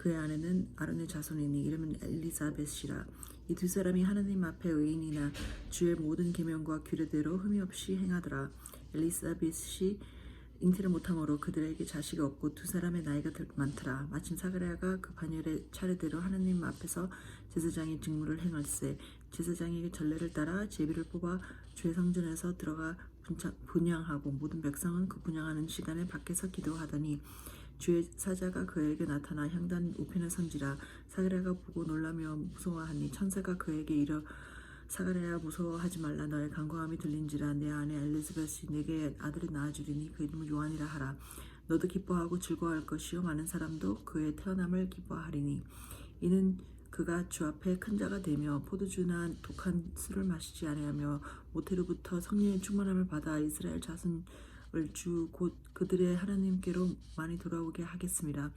그의 아내는 아론의 자손이니 이름은 엘리사벳이라. 이 두 사람이 하나님 앞에 의인이나 주의 모든 계명과 규례대로 흠이 없이 행하더라. 엘리사벳이 잉태를 못함으로 그들에게 자식이 없고 두 사람의 나이가 들- 많더라. 마침 사가랴가 그 반열의 차례대로 하나님 앞에서 제사장의 직무를 행할세. 제사장에게 전례를 따라 제비를 뽑아 주의 성전에서 들어가 분양하고 모든 백성은 그 분양하는 시간에 밖에서 기도하더니 주의 사자가 그에게 나타나 향단 우편에 선지라. 사가랴가 보고 놀라며 무서워하니 천사가 그에게 이르 사가랴야 무서워하지 말라. 너의 간구함이 들린지라. 내 아내 엘리자벳이 내게 아들을 낳아주리니 그 이름을 요한이라 하라. 너도 기뻐하고 즐거워할 것이요. 많은 사람도 그의 태어남을 기뻐하리니. 이는 그가 주 앞에 큰 자가 되며 포도주나 독한 술을 마시지 아니하며 모태로부터 성령의 충만함을 받아 이스라엘 자손을 주 곧 그들의 하나님께로 많이 돌아오게 하겠습니다.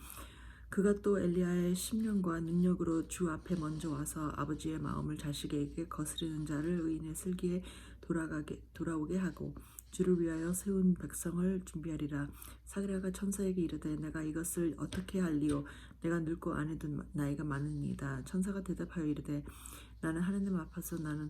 그가 또 엘리야의 심령과 능력으로 주 앞에 먼저 와서 아버지의 마음을 자식에게 거스르는 자를 의인의 슬기에 돌아가게 돌아오게 하고 주를 위하여 세운 백성을 준비하리라. 사그라가 천사에게 이르되 내가 이것을 어떻게 할리요? 내가 늙고 아내도 나이가 많으니이다. 천사가 대답하여 이르되 나는 하나님 앞에서 나는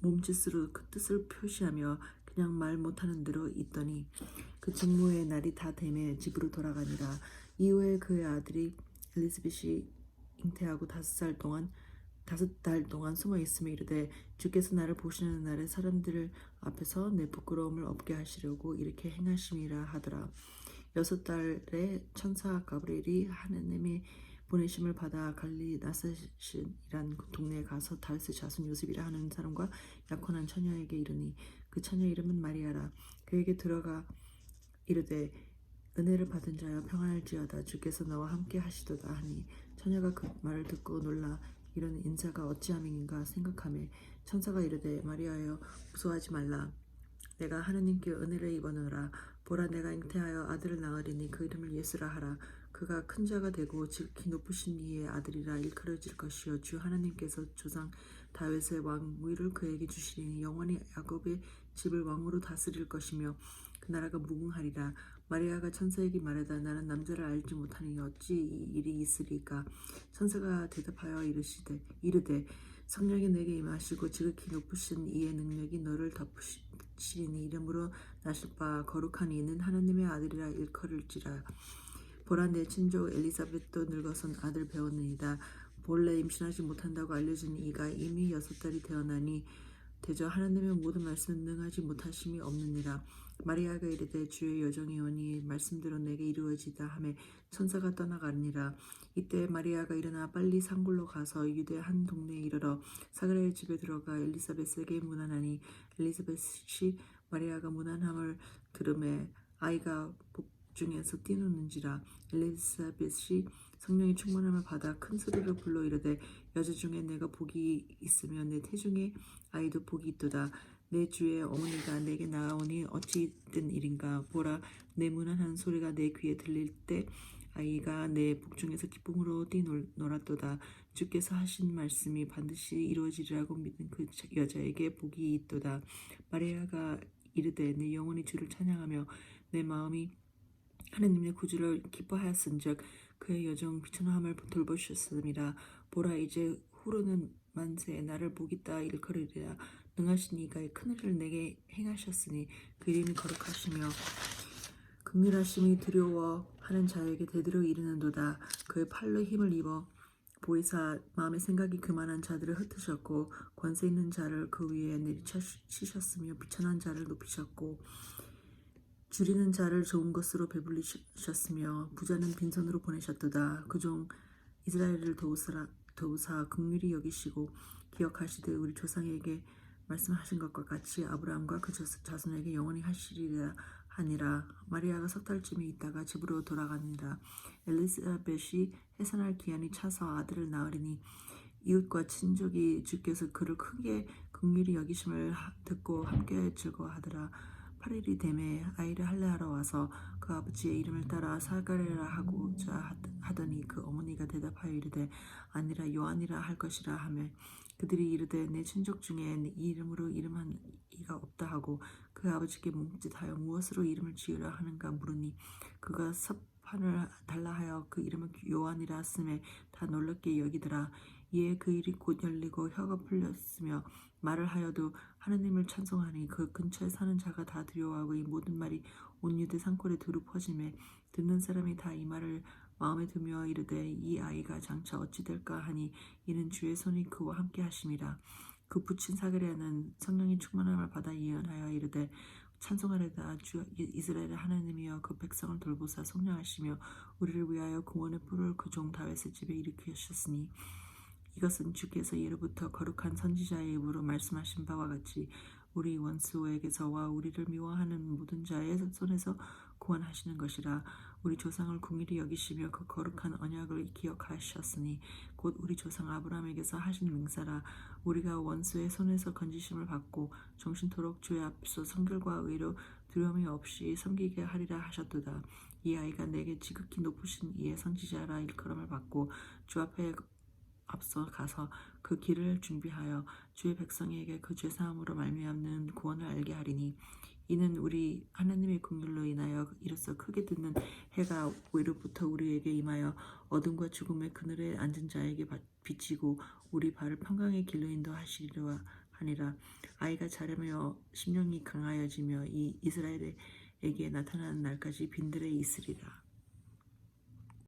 몸짓으로 그 뜻을 표시하며 그냥 말 못하는 대로 있더니 그 직무의 날이 다 되매 집으로 돌아가니라. 이후에 그의 아들이 엘리스벳이 잉태하고 다섯 살 동안 다섯 달 동안 숨어 있으며 이르되 주께서 나를 보시는 날에 사람들 앞에서 내 부끄러움을 없게 하시려고 이렇게 행하심이라 하더라. 여섯 달에 천사 가브리엘이 하나님의 보내심을 받아 갈리 나사신이란 그 동네에 가서 다윗의 자손 요셉이라 하는 사람과 약혼한 처녀에게 이르니 그 처녀 이름은 마리아라. 그에게 들어가 이르되 은혜를 받은 자여 평안할지어다. 주께서 너와 함께 하시도다 하니 처녀가 그 말을 듣고 놀라 이런 인사가 어찌함인가 생각하매 천사가 이르되 마리아여 무서워하지 말라. 내가 하느님께 은혜를 입어노라. 보라 내가 잉태하여 아들을 낳으리니 그 이름을 예수라 하라 그가 큰 자가 되고 지극히 높으신 이의 아들이라 일컬어질 것이요. 주 하나님께서 조상 다윗의 왕위를 그에게 주시니 영원히 야곱의 집을 왕으로 다스릴 것이며 그 나라가 무궁하리라. 마리아가 천사에게 말하다 나는 남자를 알지 못하니 어찌 이 일이 있으리까? 천사가 대답하여 이르시되 이르되 성령이 내게 임하시고 지극히 높으신 이의 능력이 너를 덮으시리니 이름으로 나실 바 거룩한 이는 하나님의 아들이라 일컬을지라 보라 내 친족 엘리사벳도 늙어선 아들 배웠느니라. 본래 임신하지 못한다고 알려진 이가 이미 여섯 달이 되어나니 대저 하나님의 모든 말씀은 능하지 못하심이 없느니라. 마리아가 이르되 주의 여정이 오니 말씀대로 내게 이루어지다 하매 천사가 떠나가니라. 이때 마리아가 일어나 빨리 산골로 가서 유대 한 동네에 이르러 사그라의 집에 들어가 엘리사벳에게 문안하니 엘리사벳이 마리아가 문안함을 들음에 아이가 복 중에서 뛰노는지라 엘리사벳이 성령의 충만함을 받아 큰 소리로 불러 이르되 여자 중에 내가 복이 있으며 내 태중에 아이도 복이 있도다. 내 주의 어머니가 내게 나아오니 어찌 된 일인가? 보라 내 무난한 소리가 내 귀에 들릴 때 아이가 내 복중에서 기쁨으로 뛰놀았도다. 주께서 하신 말씀이 반드시 이루어지리라고 믿는 그 여자에게 복이 있도다. 마리아가 이르되 내 영혼이 주를 찬양하며 내 마음이 하느님의 구주를 기뻐하였은즉 그의 여정 비천함을 돌보셨음이라 보라 이제 후로는 만세 나를 복있다 일컬으리라. 능하신 이가 큰일을 내게 행하셨으니 그 이름이 거룩하시며 극률하심이 두려워하는 자에게 대대로 이르는도다. 그의 팔로 힘을 입어 보이사 마음의 생각이 그만한 자들을 흩으셨고 권세 있는 자를 그 위에 내리치셨으며 비천한 자를 높이셨고 줄이는 자를 좋은 것으로 배불리셨으며 부자는 빈손으로 보내셨도다. 그 종 이스라엘을 도우사 도우사 극률이 여기시고 기억하시되 우리 조상에게 말씀하신 것과 같이 아브라함과 그 자- 자손에게 영원히 하시리라 하니라. 마리아가 석 달쯤이 있다가 집으로 돌아가니라. 엘리사벳이 해산할 기한이 차서 아들을 낳으리니 이웃과 친족이 주께서 그를 크게 극률이 여기심을 하- 듣고 함께 즐거워하더라. 8일이 되매 아이를 할례하러 와서 그 아버지의 이름을 따라 사가랴라 하고자 하- 하더니 그 어머니가 대답하여 이르되 아니라 요한이라 할 것이라 하며 그들이 이르되 내 친족 중에 이 이름으로 이름한 이가 없다 하고 그 아버지께 뭉칫하여 무엇으로 이름을 지으려 하는가 물으니 그가 섭판을 달라 하여 그 이름을 요한이라 쓰매 다 놀랍게 여기더라. 이에 그 일이 곧 열리고 혀가 풀렸으며 말을 하여도 하나님을 찬송하니 그 근처에 사는 자가 다 두려워하고 이 모든 말이 온 유대 산골에 두루 퍼짐에 듣는 사람이 다 이 말을 마음에 두며 이르되 이 아이가 장차 어찌 될까 하니 이는 주의 손이 그와 함께 하심이라. 그 붙인 사그리아는 성령이 충만함을 받아 예언하여 이르되 찬송하려다. 주 이스라엘의 하나님이여 그 백성을 돌보사 속량하시며 우리를 위하여 구원의 뿔을 그 종 다윗의 집에 일으키셨으니 이것은 주께서 예로부터 거룩한 선지자의 입으로 말씀하신 바와 같이 우리 원수에게서와 우리를 미워하는 모든 자의 손에서 구원하시는 것이라 우리 조상을 궁일이 여기시며 그 거룩한 언약을 기억하셨으니 곧 우리 조상 아브라함에게서 하신 맹세라 우리가 원수의 손에서 건지심을 받고 정신토록 주의 앞서 성결과 의로 두려움이 없이 섬기게 하리라 하셨도다. 이 아이가 내게 지극히 높으신 이의 선지자라 일컬음을 받고 주 앞에 앞서 가서 그 길을 준비하여 주의 백성에게 그 죄사함으로 말미암는 구원을 알게 하리니 이는 우리 하나님의 긍휼로 인하여 이로써 크게 듣는 해가 위로부터 우리에게 임하여 어둠과 죽음의 그늘에 앉은 자에게 바- 비치고 우리 발을 평강의 길로 인도하시리라 하니라. 아이가 자라며 심령이 강하여지며 이 이스라엘에게 나타나는 날까지 빈들에 있으리라